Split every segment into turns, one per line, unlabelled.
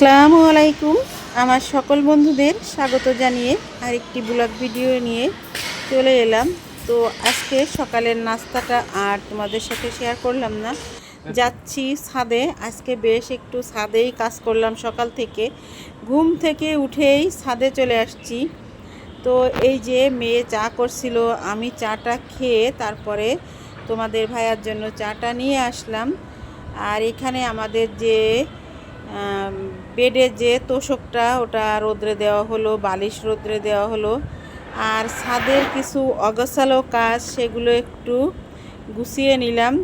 আসসালামু আলাইকুম। আমার সকল বন্ধুদের স্বাগত জানিয়ে আরেকটি ব্লগ ভিডিও নিয়ে চলে এলাম। তো আজকে সকালের নাস্তাটা আর তোমাদের সাথে শেয়ার করলাম না। যাচ্ছি ছাদে। আজকে বেশ একটু ছাদেই কাজ করলাম সকাল থেকে। ঘুম থেকে উঠেই ছাদে চলে আসছি। তো এই যে মেয়ে চা করছিল, আমি চাটা খেয়ে তারপরে তোমাদের ভাইয়ার জন্য চাটা নিয়ে আসলাম। আর এখানে আমাদের যে বেডের যে তোষকটা ওটা রোদ্রে দেওয়া হলো, বালিশ রোদ্রে দেওয়া হলো। আর ছাদের কিছু অগোছালো কাজ সেগুলো একটু গুছিয়ে নিলাম।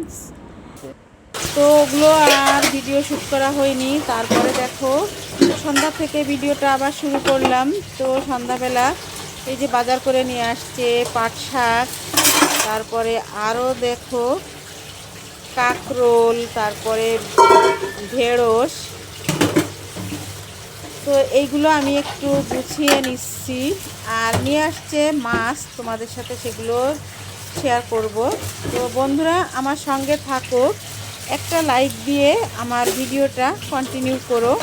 তো ওগুলো আর ভিডিও শ্যুট করা হয়নি। তারপরে দেখো, সন্ধ্যা থেকে ভিডিওটা আবার শুরু করলাম। তো সন্ধ্যাবেলা এই যে বাজার করে নিয়ে আসছে পাট শাক, তারপরে আরও দেখো কাকরোল, তারপরে ঢেঁড়স তো এইগুলো আমি একটু গুছিয়ে নিচ্ছি। আর নিয়ে আসছে মাছ, তোমাদের সাথে সেগুলো শেয়ার করব। তো বন্ধুরা, আমার সঙ্গে থাকো, একটা লাইক দিয়ে আমার ভিডিওটা কন্টিনিউ করো।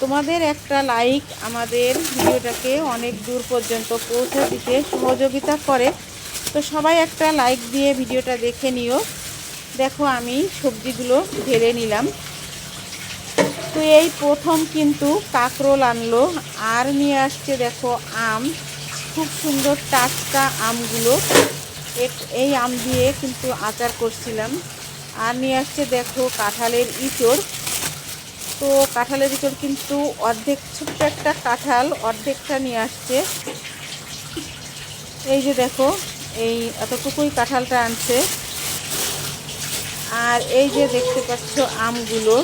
তোমাদের একটা লাইক আমাদের ভিডিওটাকে অনেক দূর পর্যন্ত পৌঁছে দিতে সহযোগিতা করে। তো সবাই একটা লাইক দিয়ে ভিডিওটা দেখে নিও। দেখো আমি সবজিগুলো ঢেলে নিলাম। তো এই প্রথম কিন্তু কাঁকরোল আনলো। আর নিয়ে আসছে দেখো আম। খুব সুন্দর টাটকা আমগুলো। এই আম দিয়ে কিন্তু আচার করছিলাম। আর নিয়ে আসছে দেখো কাঁঠালের ইঁচড়। তো কাঁঠালের ইঁচড় কিন্তু অর্ধেক, ছোট্ট একটা কাঁঠাল, অর্ধেকটা নিয়ে আসছে। এই যে দেখো, এই এতটুকুই কাঁঠালটা আনছে। আর এই যে দেখতে পাচ্ছ আমগুলো।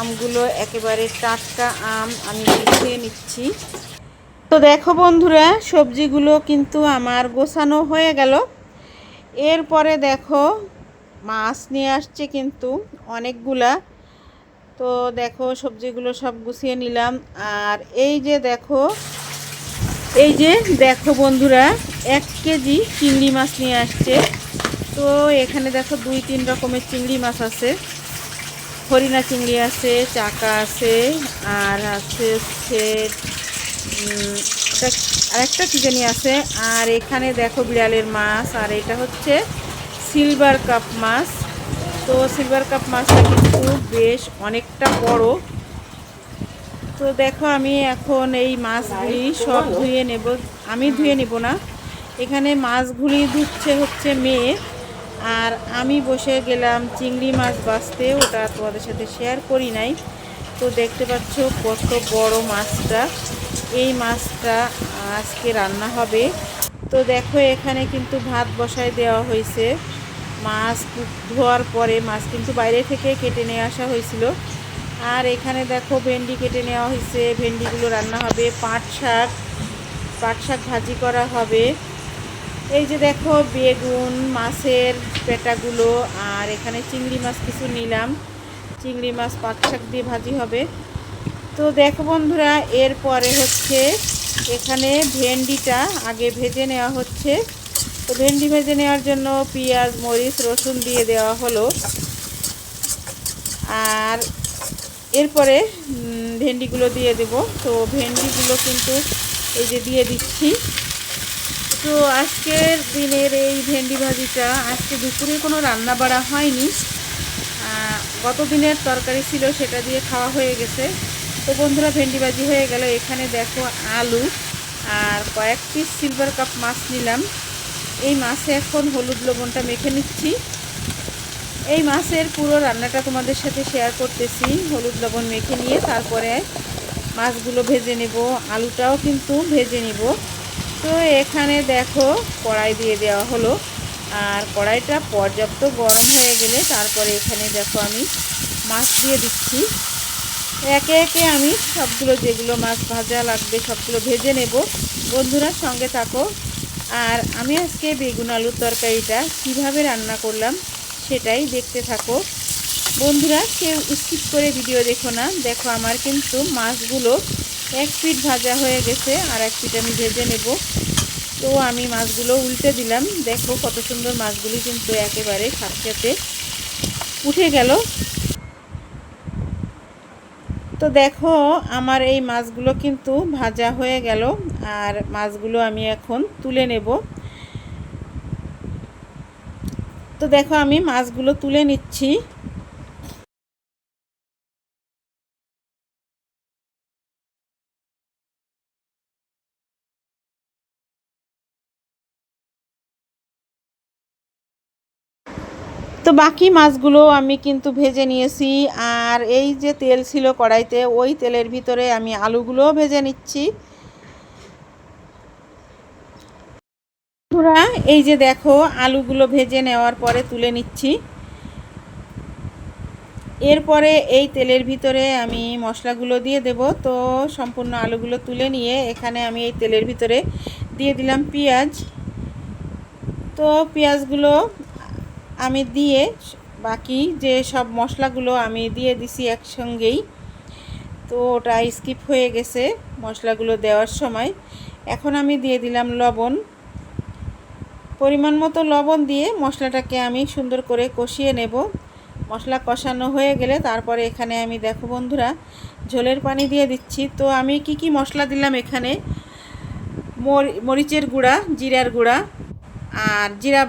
আমগুলো একেবারে টাটকা আম আমি গুছিয়ে নিচ্ছি। তো দেখো বন্ধুরা, সবজিগুলো কিন্তু আমার গোছানো হয়ে গেল। এরপরে দেখো মাছ নিয়ে আসছে কিন্তু অনেকগুলা। তো দেখো সবজিগুলো সব গুছিয়ে নিলাম। আর এই যে দেখো, এই যে দেখো বন্ধুরা, এক কেজি চিংড়ি মাছ নিয়ে আসছে। তো এখানে দেখো দুই, তিন রকমের চিংড়ি মাছ আছে। হরিণা চিংড়ি আছে, চাকা আছে, আর আছে হচ্ছে আরেকটা কি জানি আছে, আর এখানে দেখো বিড়ালের মাছ, আর এটা হচ্ছে সিলভার কাপ মাছ। তো সিলভার কাপ মাছটা কিন্তু বেশ অনেকটা বড়। তো দেখো আমি এখন এই মাছগুলি সব ধুয়ে নেব। আমি ধুয়ে নেব না। এখানে মাছগুলি ধুচ্ছে হচ্ছে মেয়ে। আর আমি বসে গেলাম চিংড়ি মাছ বাঁচতে, ওটা তোমাদের সাথে শেয়ার করি নাই। তো দেখতে পাচ্ছ কত বড় মাছটা। এই মাছটা আজকে রান্না হবে। তো দেখো, এখানে কিন্তু ভাত বসায় দেওয়া হয়েছে। মাছ ধোয়ার পরে মাছ কিন্তু বাইরে থেকে কেটে নিয়ে আসা হয়েছিল। আর এখানে দেখো ভেন্ডি কেটে নেওয়া হয়েছে। ভেন্ডিগুলো রান্না হবে। পাট শাক পাট শাক ভাজি করা হবে। এই যে দেখো বেগুন, মাছের পেটাগুলো, আর এখানে চিংড়ি মাছ কিছু নিলাম। চিংড়ি মাছ পাট শাক দিয়ে ভাজি হবে। তো দেখো বন্ধুরা, এরপরে হচ্ছে এখানে ভেন্ডিটা আগে ভেজে নেওয়া হচ্ছে। তো ভেন্ডি ভেজে নেওয়ার জন্য পেঁয়াজ, মরিচ, রসুন দিয়ে দেওয়া হলো। আর এরপরে ভেন্ডিগুলো দিয়ে দেব। তো ভেন্ডিগুলো কিন্তু এই যে দিয়ে দিচ্ছি। তো আজকের দিনের এই ভেন্ডি ভাজিটা, আজকে দুপুরে কোনো রান্না বাড়া হয়নি। গত দিনের তরকারি ছিল, সেটা দিয়ে খাওয়া হয়ে গেছে। তো বন্ধুরা, ভেন্ডি ভাজি হয়ে গেল। এখানে দেখো আলু আর কয়েক পিস সিলভার কাপ মাছ নিলাম। এই মাছে এখন হলুদ লবণটা মেখে নিচ্ছি। এই মাছের পুরো রান্নাটা তোমাদের সাথে শেয়ার করতেছি। হলুদ লবণ মেখে নিয়ে তারপরে মাছগুলো ভেজে নেব। আলুটাও কিন্তু ভেজে নিব। তো এখানে দেখো কড়াই দিয়ে দেওয়া হলো। আর কড়াইটা পর্যাপ্ত গরম হয়ে গেলে তারপরে এখানে দেখো আমি মাছ দিয়ে দিচ্ছি। একে একে আমি সবগুলো যেগুলো মাছ ভাজা লাগবে সবগুলো ভেজে নেব। বন্ধুরা সঙ্গে থাকো। আর আমি আজকে বেগুন আলুর তরকারিটা কীভাবে রান্না করলাম সেটাই দেখতে থাকো। বন্ধুরা কেউ স্কিপ করে ভিডিও দেখো না। দেখো আমার কিন্তু মাছগুলো এক পিঠ ভাজা হয়ে গেছে আর এক পিঠ আমি ভেজে নেব। তো আমি মাছগুলো উল্টে দিলাম। দেখো কত সুন্দর মাছগুলি কিন্তু একেবারে সাথে উঠে গেল। তো দেখো আমার এই মাছগুলো কিন্তু ভাজা হয়ে গেল আর মাছগুলো আমি এখন তুলে নেব। তো দেখো আমি মাছগুলো তুলে নিচ্ছি। তো বাকি মাছগুলো আমি কিন্তু ভেজে নিয়েছি। আর এই যে তেল ছিল কড়াইতে, ওই তেলের ভিতরে আমি আলুগুলোও ভেজে নিচ্ছি। বন্ধুরা, এই যে দেখো, আলুগুলো ভেজে নেওয়ার পরে তুলে নিচ্ছি। এরপরে এই তেলের ভিতরে আমি মশলাগুলো দিয়ে দেব। তো সম্পূর্ণ আলুগুলো তুলে নিয়ে এখানে আমি এই তেলের ভিতরে দিয়ে দিলাম পেঁয়াজ। তো পেঁয়াজগুলো আমি দিয়ে বাকি যে সব মশলাগুলো আমি দিয়ে দিছি একসঙ্গেই, তো ওটা স্কিপ হয়ে গেছে মশলাগুলো দেওয়ার সময়। এখন আমি দিয়ে দিলাম লবণ। পরিমাণ মতো লবণ দিয়ে মশলাটাকে আমি সুন্দর করে কষিয়ে নেব। মশলা কষানো হয়ে গেলে তারপরে এখানে আমি দেখো বন্ধুরা, ঝোলের পানি দিয়ে দিচ্ছি। তো আমি কি কি মশলা দিলাম এখানে? মরিচের গুঁড়া, জিরার গুঁড়া আর জিরা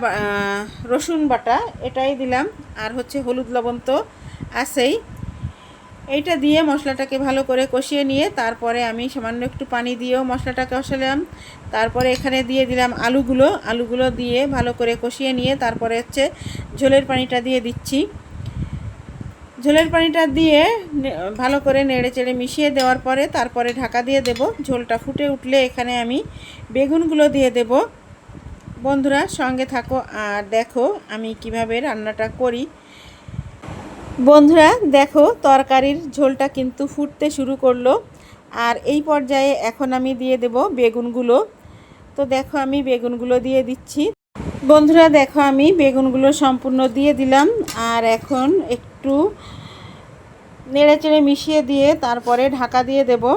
রসুন বাটা, এটাই দিলাম। আর হচ্ছে হলুদ লবণ তো আছেই। এইটা দিয়ে মশলাটাকে ভালো করে কষিয়ে নিয়ে তারপরে আমি সামান্য একটু পানি দিয়েও মশলাটাকে কষালাম। তারপরে এখানে দিয়ে দিলাম আলুগুলো। আলুগুলো দিয়ে ভালো করে কষিয়ে নিয়ে তারপরে হচ্ছে ঝোলের পানিটা দিয়ে দিচ্ছি। ঝোলের পানিটা দিয়ে ভালো করে নেড়ে চেড়ে মিশিয়ে দেওয়ার পরে তারপরে ঢাকা দিয়ে দেব। ঝোলটা ফুটে উঠলে এখানে আমি বেগুনগুলো দিয়ে দেব। বন্ধুরা, সঙ্গে থাকো আর দেখো আমি কীভাবে রান্নাটা করি। বন্ধুরা, দেখো তরকারির ঝোলটা কিন্তু ফুটতে শুরু করল। আর এই পর্যায়ে এখন আমি দিয়ে দেব বেগুনগুলো। তো দেখো আমি বেগুনগুলো দিয়ে দিচ্ছি। বন্ধুরা, দেখো আমি বেগুনগুলো সম্পূর্ণ দিয়ে দিলাম। আর এখন একটু নেড়ে চেড়ে মিশিয়ে দিয়ে তারপরে ঢাকা দিয়ে দেবো।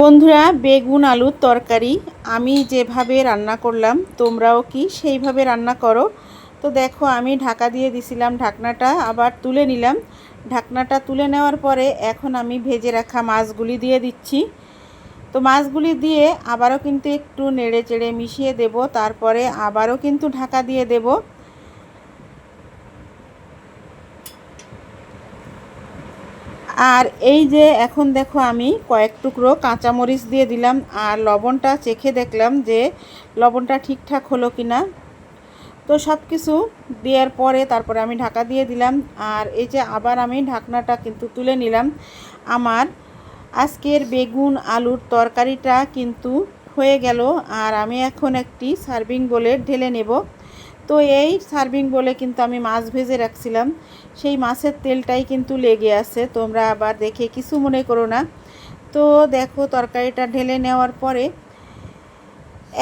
বন্ধুরা, বেগুন, আলুর তরকারি, আমি যেভাবে রান্না করলাম, তোমরাও কি সেইভাবে রান্না করো? তো দেখো, আমি ঢাকা দিয়ে দিছিলাম ঢাকনাটা, আবার তুলে নিলাম। ঢাকনাটা তুলে নেওয়ার পরে এখন আমি ভেজে রাখা মাছগুলি দিয়ে দিচ্ছি। তো মাছগুলি দিয়ে আবারও কিন্তু একটু নেড়ে চেড়ে মিশিয়ে দেব, তারপরে আবারও কিন্তু ঢাকা দিয়ে দেবো। আর এই যে এখন দেখো আমি কয়েক টুকরো কাঁচামরিচ দিয়ে দিলাম আর লবণটা চেখে দেখলাম যে লবণটা ঠিকঠাক হলো কি না। তো সব কিছু দেওয়ার পরে তারপরে আমি ঢাকা দিয়ে দিলাম আর এই যে আবার আমি ঢাকনাটা কিন্তু তুলে নিলাম। আমার আজকের বেগুন আলুর তরকারিটা কিন্তু হয়ে গেল আর আমি এখন একটি সার্ভিং বলে ঢেলে নেব। তো এই সার্ভিং বলে কিন্তু আমি মাছ ভেজে রাখছিলাম। সেই মাছের তেলটাই কিন্তু লেগে আছে। তোমরা আবার দেখে কিছু মনে করো না। তো দেখো তরকারিটা ঢেলে নেওয়ার পরে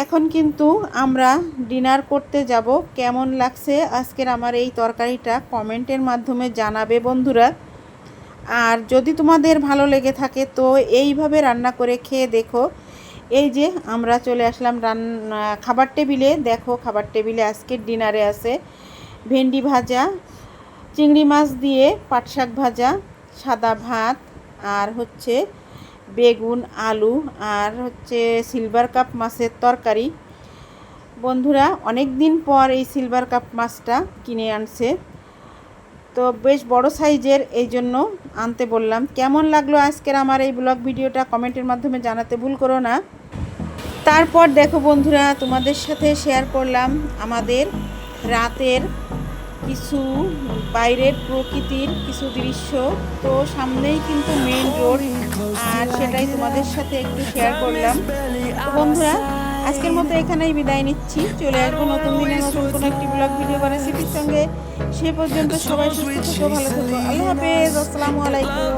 এখন কিন্তু আমরা ডিনার করতে যাব। কেমন লাগছে আজকের আমার এই তরকারিটা কমেন্টের মাধ্যমে জানাবে বন্ধুরা। আর যদি তোমাদের ভালো লেগে থাকে তো এইভাবে রান্না করে খেয়ে দেখো। এই যে আমরা চলে আসলাম রান্না খাবার টেবিলে। দেখো, খাবার টেবিলে আজকের ডিনারে আছে ভেন্ডি ভাজা, চিংড়ি মাছ দিয়ে পাট শাক ভাজা, সাদা ভাত, আর হচ্ছে বেগুন, আলু, আর হচ্ছে সিলভার কাপ মাছের তরকারি। বন্ধুরা অনেক দিন পর এই সিলভার কাপ মাছটা কিনে আনছে। তো বেশ বড় সাইজের, এই জন্য আনতে বললাম। কেমন লাগল আজকের আমার এই ব্লগ ভিডিওটা কমেন্টের মাধ্যমে জানাতে ভুল করো না। তারপর দেখো বন্ধুরা, তোমাদের সাথে শেয়ার করলাম আমাদের রাতের কিছু বাইরের প্রকৃতির কিছু দৃশ্য। তো সামনেই কিন্তু মেন রোড আর সেটাই তোমাদের সাথে একটু শেয়ার করলাম। বন্ধুরা, আজকের মতো এখানেই বিদায় নিচ্ছি। চলে আসব নতুন দিনে নতুন কোনো একটি ব্লগ ভিডিও করে সিটির সঙ্গে। সে পর্যন্ত সবাই সুস্থ থেকো, ভালো থেকো। আল্লাহ হাফেজ, আসসালামু আলাইকুম।